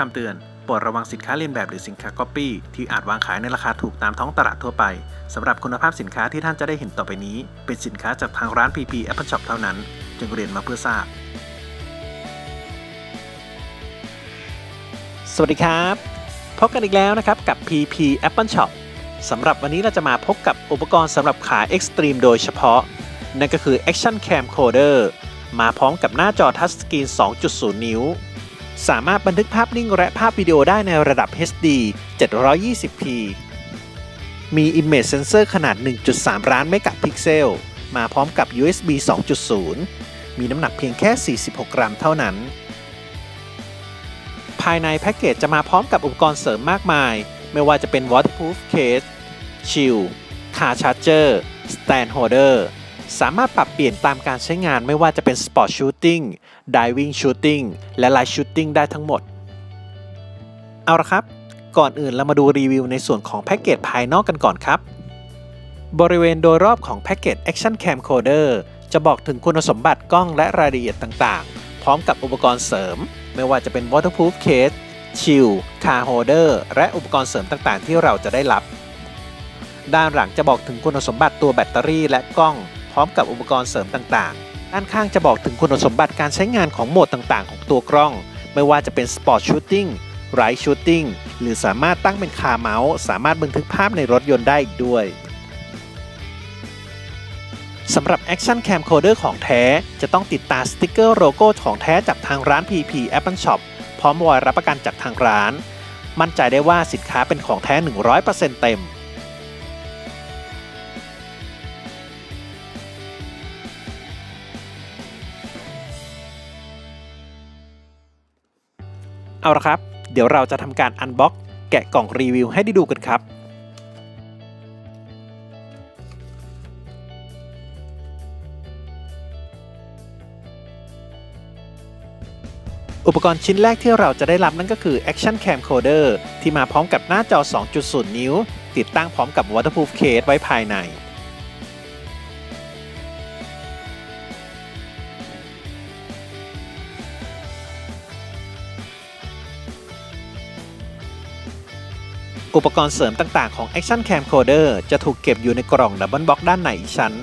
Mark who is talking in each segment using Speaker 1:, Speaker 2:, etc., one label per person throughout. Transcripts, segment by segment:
Speaker 1: คำเตือน โปรดระวังสินค้าเลียนแบบหรือสินค้าก๊อปปี้ที่อาจวางขายในราคาถูกตามท้องตลาดทั่วไป สำหรับคุณภาพสินค้าที่ท่านจะได้เห็นต่อไปนี้ เป็นสินค้าจากทางร้าน PP Apple Shop เท่านั้น จึงเรียนมาเพื่อทราบ
Speaker 2: สวัสดีครับ พบกันอีกแล้วนะครับกับ PP Apple Shop สำหรับวันนี้เราจะมาพบกับอุปกรณ์สำหรับขา Extreme โดยเฉพาะ นั่นก็คือ Action Camcorder มาพร้อมกับหน้าจอทัชสกรีน 2.0 นิ้ว สามารถบันทึกภาพนิ่งและภาพวิดีโอได้ในระดับ HD 720p มี Image Sensor ขนาด 1.3 ล้านเมกะพิกเซล มาพร้อมกับ USB 2.0 มีน้ำหนักเพียงแค่ 46 กรัมเท่านั้น ภายในแพ็กเกจจะมาพร้อมกับอุปกรณ์เสริมมากมาย ไม่ว่าจะเป็น waterproof case shield car charger stand holder สามารถปรับเปลี่ยนตามการใช้งานไม่ว่าจะเป็น sport shooting diving shooting และ light shooting ได้ทั้งหมด เอาละครับ ก่อนอื่นเรามาดูรีวิวในส่วนของแพ็กเกจภายนอกกันก่อนครับ บริเวณโดยรอบของแพ็กเกจ Action Camcorder จะบอกถึงคุณสมบัติกล้องและรายละเอียดต่างๆ พร้อมกับอุปกรณ์เสริม ไม่ว่าจะเป็น waterproof case shield car holder และอุปกรณ์เสริมต่างๆ ที่เราจะได้รับ ด้านหลังจะบอกถึงคุณสมบัติตัวแบตเตอรี่และกล้อง พร้อมกับอุปกรณ์เสริมต่างๆ ด้านข้างจะบอกถึงคุณสมบัติการใช้งานของโหมดต่างๆ ของตัวกล้อง ไม่ว่าจะเป็น Sport Shooting Right Shooting หรือสามารถตั้งเป็นคาเมาส์สามารถบันทึกภาพในรถยนต์ได้อีกด้วยสำหรับ Action Camcorder ของแท้ จะต้องติดตาสติกเกอร์โลโก้ของแท้จากทางร้าน PP Apple Shop พร้อมวอยรับประกันจากทางร้าน มั่นใจได้ว่าสินค้าเป็นของแท้ 100%เต็ม เอาละครับ เดี๋ยวเราจะทำการอันบ็อกแกะกล่องรีวิวให้ได้ดูกันครับอุปกรณ์ชิ้นแรกที่เราจะได้รับนั่นก็คือ Action Camcorder ที่มาพร้อมกับหน้าจอ 2.0 นิ้ว ติดตั้งพร้อมกับ Waterproof Case ไว้ภายใน อุปกรณ์เสริมต่างๆของ Action Camcorder จะถูกเก็บอยู่ในกล่องดับเบิลบ็อกด้านในอีกชั้น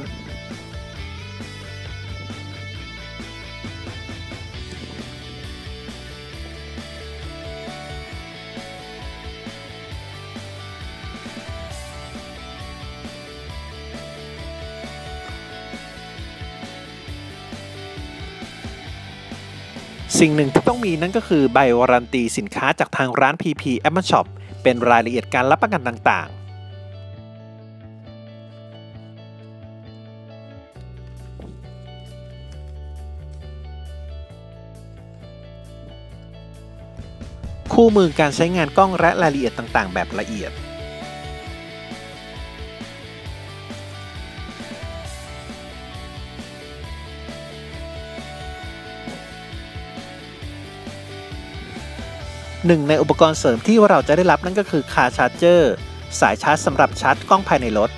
Speaker 2: สิ่งหนึ่งที่ต้องมีนั่นก็คือใบวารันตีสินค้าจากทางร้าน PP Apple Shop เป็นรายละเอียดการรับประกันต่างๆ คู่มือการใช้งานกล้องและรายละเอียดต่างๆ แบบละเอียด หนึ่งในอุปกรณ์เสริมที่เราจะได้รับนั่นก็คือคาชาร์เจอร์สายชาร์จสำหรับชาร์จกล้องภายในรถ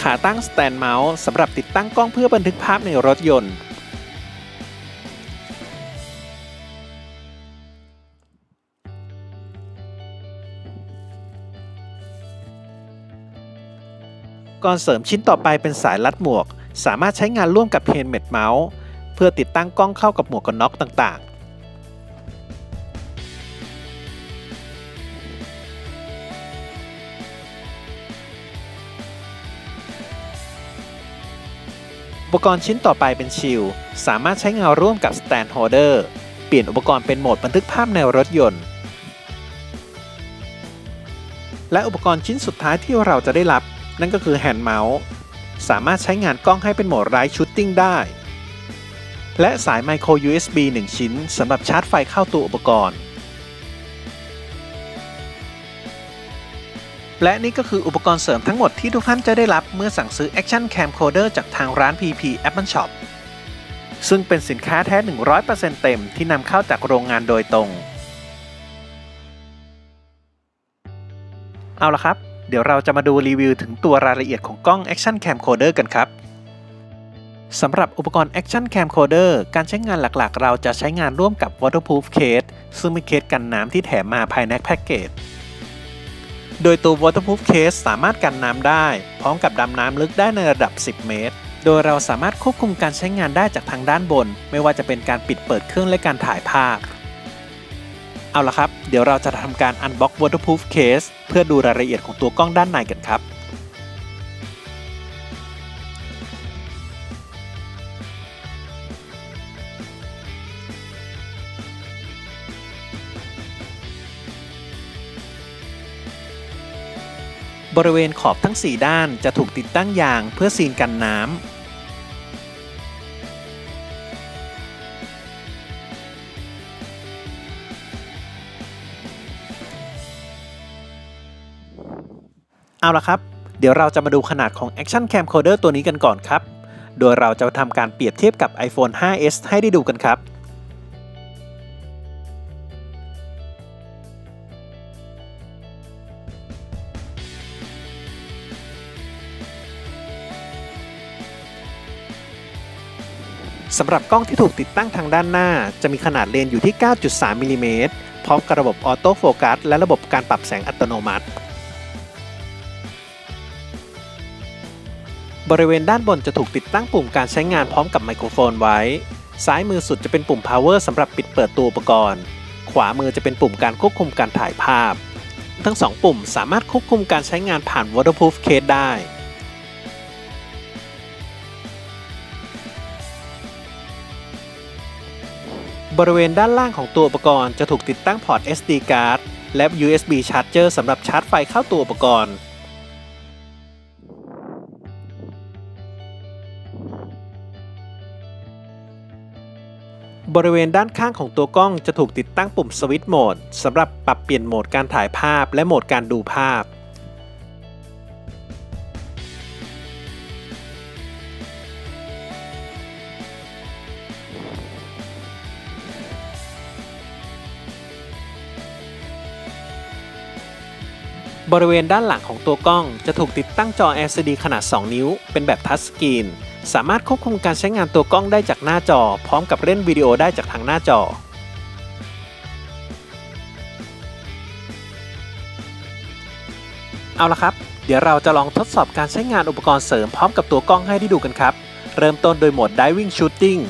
Speaker 2: ขาตั้งสแตนเมาส์สำหรับติดตั้งกล้องเพื่อบันทึกภาพในรถยนต์ ก่อนเสริมชิ้นต่อไปเป็นสายรัดหมวก สามารถใช้งานร่วมกับเพนเม็ดเมาส์เพื่อติดตั้งกล้องเข้ากับหมวกกันน็อกต่างๆ อุปกรณ์ชิ้นต่อไปเป็นชิลสามารถใช้งานร่วมกับสแตนโฮเดอร์เปลี่ยนอุปกรณ์เป็นโหมดบันทึกภาพในรถยนต์ และอุปกรณ์ชิ้นสุดท้ายที่เราจะได้รับ นั่นก็คือแฮนด์เมาส์สามารถใช้งานกล้องให้เป็นโหมดไรชูตติ้งได้ และสายไมโคร USB 1 ชิ้นสำหรับชาร์จไฟเข้าตัวอุปกรณ์ และนี่ก็คืออุปกรณ์เสริมทั้งหมดที่ทุกท่านจะได้รับเมื่อสั่งซื้อ Action Camcorder จากทางร้าน PP Apple Shop ซึ่งเป็นสินค้าแท้ 100%เต็มที่นำเข้าจากโรงงานโดยตรง เอาละครับ เดี๋ยวเราจะมาดูรีวิวถึงตัวรายละเอียดของกล้อง Action Camcorder กันครับสำหรับอุปกรณ์ Action Camcorder การใช้งานหลักๆ เราจะใช้งานร่วมกับ Waterproof Case ซึ่งเป็นเคสกันน้ำที่แถมมาภายในแพ็กเกจ โดยตัว Waterproof Case สามารถกันน้ำได้ พร้อมกับดำน้ำลึกได้ในระดับ 10 เมตร โดยเราสามารถควบคุมการใช้งานได้จากทางด้านบน ไม่ว่าจะเป็นการปิดเปิดเครื่องและการถ่ายภาพ เอาละครับ เดี๋ยวเราจะทำการ Unbox Waterproof Case เพื่อดูรายละเอียดของตัวกล้องด้านในกันครับบริเวณขอบทั้ง 4 ด้านจะถูกติดตั้งยางเพื่อซีนกันน้ำ เอาละครับ เดี๋ยวเราจะมาดูขนาดของ Action Camcorder ตัวนี้กันก่อนครับ โดยเราจะทำการเปรียบเทียบกับ iPhone 5s ให้ได้ดูกันครับสำหรับกล้องที่ถูกติดตั้งทางด้านหน้า จะมีขนาดเลนอยู่ที่ 9.3มิลิเมตรพร้อมกับระบบออโต้โฟกัสและระบบการปรับแสงอัตโนมัติ บริเวณด้านบนจะถูกติดตั้งปุ่มการใช้งานพร้อมกับไมโครโฟนไว้ ซ้ายมือสุดจะเป็นปุ่ม power สำหรับปิดเปิดตัวอุปกรณ์ ขวามือจะเป็นปุ่มการควบคุมการถ่ายภาพ ทั้ง 2 ปุ่มสามารถควบคุมการใช้งานผ่าน waterproof case ได้บริเวณด้านล่างของตัวอุปกรณ์จะถูกติดตั้งพอร์ต SD card และ USB charger สำหรับชาร์จไฟเข้าตัวอุปกรณ์ บริเวณด้านข้างของตัวกล้องจะถูกติดตั้งปุ่มสวิตช์โหมดสำหรับปรับเปลี่ยนโหมดการถ่ายภาพและโหมดการดูภาพ บริเวณด้านหลังของตัวกล้องจะถูกติดตั้งจอ LCD ขนาด 2 นิ้ว เป็นแบบทัชสกรีน สามารถควบคุมการใช้งานตัวกล้องได้จากหน้าจอ พร้อมกับเล่นวิดีโอได้จากทางหน้าจอ เอาละครับ เดี๋ยวเราจะลองทดสอบการใช้งานอุปกรณ์เสริมพร้อมกับตัวกล้องให้ได้ดูกันครับ เริ่มต้นโดยโหมด Diving Shooting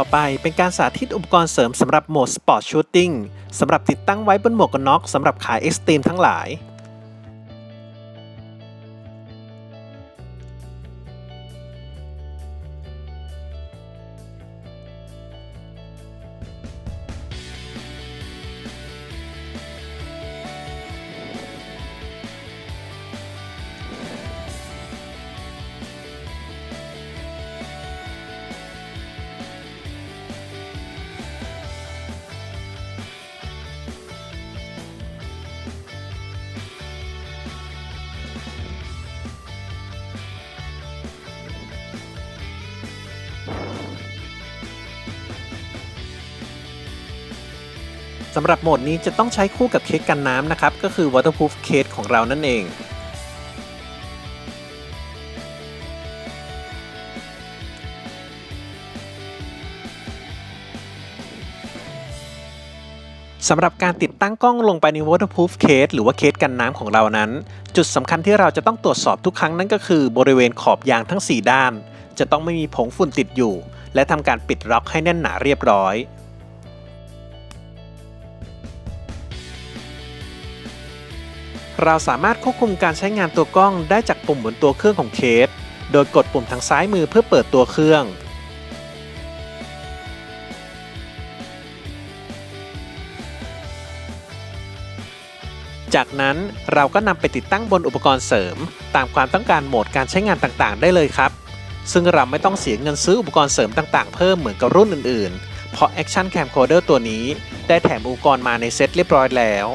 Speaker 2: ต่อไปเป็นการสาธิตอุปกรณ์เสริมสำหรับโหมดสปอร์ตชูตติ้งสำหรับติดตั้งไว้บนหมวกกันน็อกสำหรับขายเอ็กซ์ตรีมทั้งหลายำหรับโหมดนี้จะต้องใช้คู่กับเคสกันน้ำนะครับ ก็คือ waterproof case ของเรานั่นเองสำหรับการติดตั้งกล้องลงไปใน waterproof case หรือว่าเคสกันน้ำของเรานั้น จุดสำคัญที่เราจะต้องตรวจสอบทุกครั้งนั่นก็คือบริเวณขอบยางทั้ง 4 ด้าน จะต้องไม่มีผงฝุ่นติดอยู่ และทำการปิดล็อกให้แน่นหนาเรียบร้อย เราสามารถควบคุมการใช้งานตัวกล้องได้จากปุ่มบนตัวเครื่องของเคส โดยกดปุ่มทางซ้ายมือเพื่อเปิดตัวเครื่อง จากนั้นเราก็นำไปติดตั้งบนอุปกรณ์เสริม ตามความต้องการโหมดการใช้งานต่างๆ ได้เลยครับ ซึ่งเราไม่ต้องเสียเงินซื้ออุปกรณ์เสริมต่างๆ เพิ่มเหมือนกับรุ่นอื่นๆ เพราะ Action Camcorder ตัวนี้ ได้แถมอุปกรณ์มาในเซ็ตเรียบร้อยแล้ว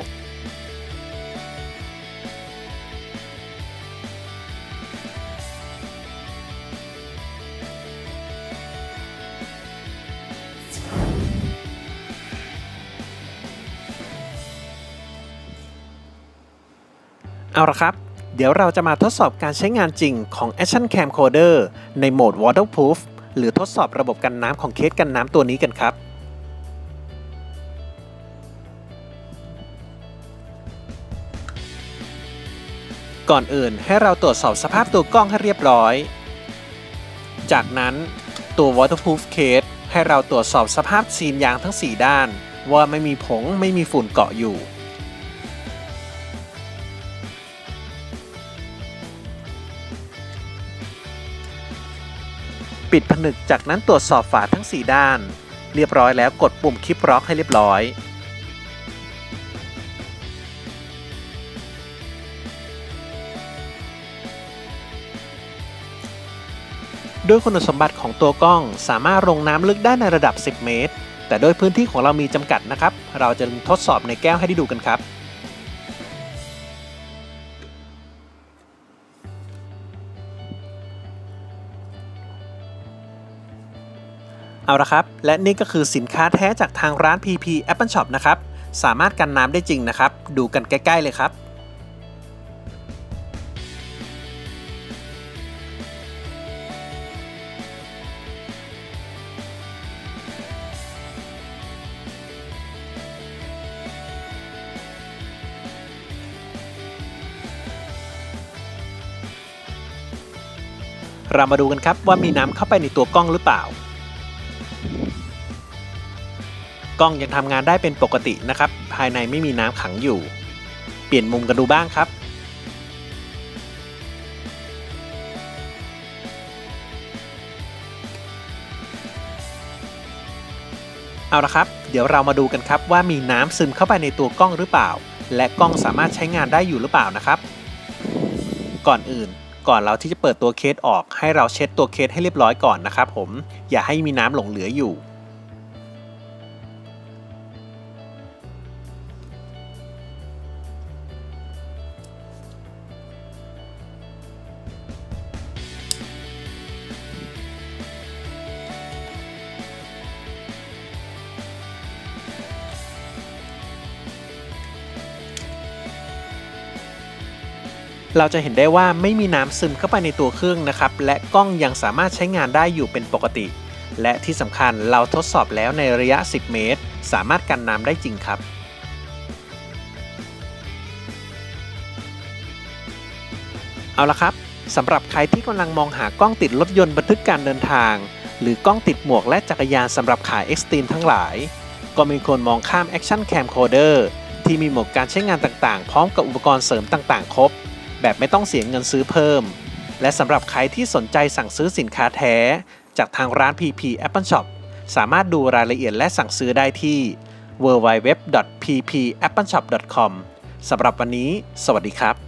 Speaker 2: เอาละครับ เดี๋ยวเราจะมาทดสอบการใช้งานจริงของ Action Camcorder ในโหมด Waterproof หรือทดสอบระบบกันน้ำของเคสกันน้ำตัวนี้กันครับ ก่อนอื่นให้เราตรวจสอบสภาพตัวกล้องให้เรียบร้อย จากนั้นตัว Waterproof Case ให้เราตรวจสอบสภาพซีนยางทั้ง 4 ด้าน ว่าไม่มีผงไม่มีฝุ่นเกาะอยู่ ปิดผนึกจากนั้นตรวจสอบฝาทั้ง 4 ด้าน เรียบร้อยแล้วกดปุ่มคลิปล็อกให้เรียบร้อย ด้วยคุณสมบัติของตัวกล้องสามารถลงน้ำลึกได้ในระดับ 10 เมตร แต่โดยพื้นที่ของเรามีจำกัดนะครับ เราจะทดสอบในแก้วให้ได้ดูกันครับ เอาละครับ และนี่ก็คือสินค้าแท้จากทางร้าน PP Apple Shop นะครับ สามารถกันน้ำได้จริงนะครับ ดูกันใกล้ ๆ เลยครับเรามาดูกันครับว่ามีน้ำเข้าไปในตัวกล้องหรือเปล่า กล้องยังทำงานได้เป็นปกตินะครับ ภายในไม่มีน้ำขังอยู่ เปลี่ยนมุมกันดูบ้างครับ เอาละครับ เดี๋ยวเรามาดูกันครับว่ามีน้ำซึมเข้าไปในตัวกล้องหรือเปล่า และกล้องสามารถใช้งานได้อยู่หรือเปล่านะครับ ก่อนอื่นก่อนเราที่จะเปิดตัวเคสออก ให้เราเช็ดตัวเคสให้เรียบร้อยก่อนนะครับผมอย่าให้มีน้ำหลงเหลืออยู่ เราจะเห็นได้ว่าไม่มีน้ำซึมเข้าไปในตัวเครื่องนะครับ และกล้องยังสามารถใช้งานได้อยู่เป็นปกติ และที่สำคัญเราทดสอบแล้วในระยะ 10 เมตร สามารถกันน้ำได้จริงครับเอาละครับสำหรับใครที่กำลังมองหากล้องติดรถยนต์บันทึกการเดินทาง หรือกล้องติดหมวกและจักรยานสำหรับขายเอ็กซ์ตรีมทั้งหลาย ก็มีคนมองข้าม Action Camcorder ที่มีโหมดการใช้งานต่างๆ พร้อมกับอุปกรณ์เสริมต่างๆ ครบ แบบไม่ต้องเสียเงินซื้อเพิ่ม และสำหรับใครที่สนใจสั่งซื้อสินค้าแท้ จากทางร้าน PP Apple Shop สามารถดูรายละเอียดและสั่งซื้อได้ที่ www.ppappleshop.com สำหรับวันนี้ สวัสดีครับ